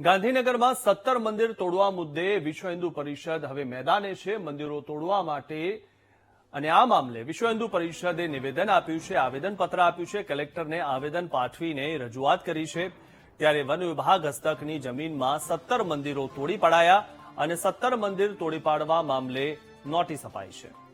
ગાંધીનગરમાં સત્તર મંદિર તોડવા મુદ્દે વિશ્વ હિન્દુ પરિષદ હવે મેદાને છે મંદિરો તોડવા માટે. અને આ મામલે વિશ્વ હિન્દુ પરિષદે નિવેદન આપ્યું છે, આવેદનપત્ર આપ્યું છે, કલેક્ટરને આવેદન પાઠવીને રજૂઆત કરી છે. ત્યારે વન વિભાગ હસ્તકની જમીનમાં સત્તર મંદિરો તોડી પડાયા અને સત્તર મંદિર તોડી પાડવા મામલે નોટિસ અપાઈ છે.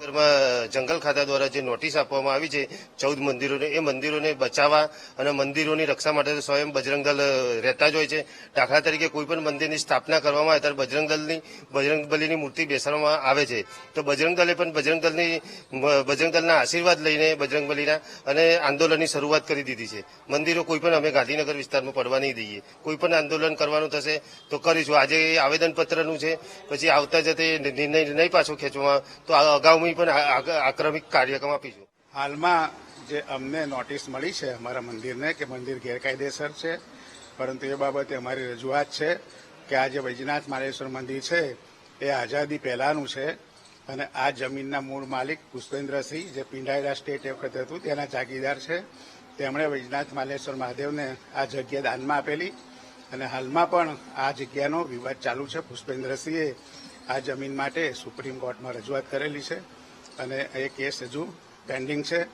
નગરમાં જંગલ ખાતા દ્વારા જે નોટિસ આપવામાં આવી છે, ચૌદ મંદિરોને, એ મંદિરોને બચાવવા અને મંદિરોની રક્ષા માટે સ્વયં બજરંગ દળ રહેતા જ હોય છે. દાખલા તરીકે કોઈ પણ મંદિરની સ્થાપના કરવામાં આવે ત્યારે બજરંગ દળની, બજરંગ બલીની મૂર્તિ બેસાડવામાં આવે છે. તો બજરંગ દલે પણ બજરંગ દળની બજરંગ દળના આશીર્વાદ લઈને બજરંગ બલીના અને આંદોલનની શરૂઆત કરી દીધી છે. મંદિરો કોઈ પણ, અમે ગાંધીનગર વિસ્તારમાં પડવા નહીં દઈએ. કોઈ પણ આંદોલન કરવાનું થશે તો કરીશું. આજે આવેદનપત્રનું છે. પછી આવતા જતે નિર્ણય નહીં પાછો ખેંચવામાં, તો આ અગાઉની પણ આક્રમિક કાર્યક્રમ આપીશું. હાલમાં જે અમને નોટિસ મળી છે અમારા મંદિરને કે મંદિર ગેરકાયદેસર છે, પરંતુ એ બાબતે અમારી રજૂઆત છે કે આ જે વૈજનાથ માલેશ્વર મંદિર છે, એ આઝાદી પહેલાનું છે અને આ જમીનના મૂળ માલિક પુષ્પેન્દ્રસિંહ જે પિંડાયેલા સ્ટેટ એ વખતે હતું, તેના જાગીરદાર છે. તેમણે વૈજનાથ માલેશ્વર મહાદેવને આ જગ્યા દાનમાં આપેલી અને હાલમાં પણ આ જગ્યાનો વિવાદ ચાલુ છે. પુષ્પેન્દ્રસિંહે આ જમીન માટે સુપ્રીમ કોર્ટમાં રજૂઆત કરેલી છે. અને એ કેસ હજુ પેન્ડિંગ છે.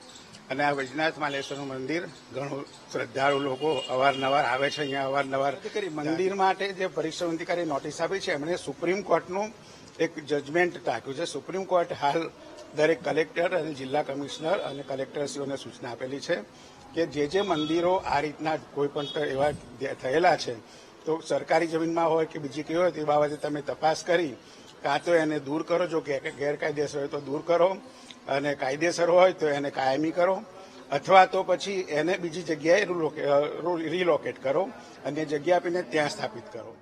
અને આ વૈજનાથ માલેશ્વરનું મંદિર ઘણું શ્રદ્ધાળુ લોકો અવારનવાર આવે છે અહીંયા અવારનવાર મંદિર માટે જે પરીક્ષાંતિકારી નોટિસ આપી છે એમણે સુપ્રીમ કોર્ટનું એક જજમેન્ટ ટાંક્યું છે. સુપ્રીમ કોર્ટ હાલ દરેક કલેક્ટર અને જિલ્લા કમિશનર અને કલેક્ટરશ્રીઓને સૂચના આપેલી છે કે જે જે મંદિરો આ રીતના કોઈ પણ એવા થયેલા છે તો સરકારી જમીનમાં હોય કે બીજી કઈ હોય તે બાબતે તમે તપાસ કરી કાં તો એને દૂર કરો, જો ગેરકાયદેસર હોય તો દૂર કરો, અને કાયદેસર હોય તો એને કાયમી કરો, અથવા તો પછી એને બીજી જગ્યાએ રીલોકેટ કરો, અને જગ્યા આપીને ત્યાં સ્થાપિત કરો.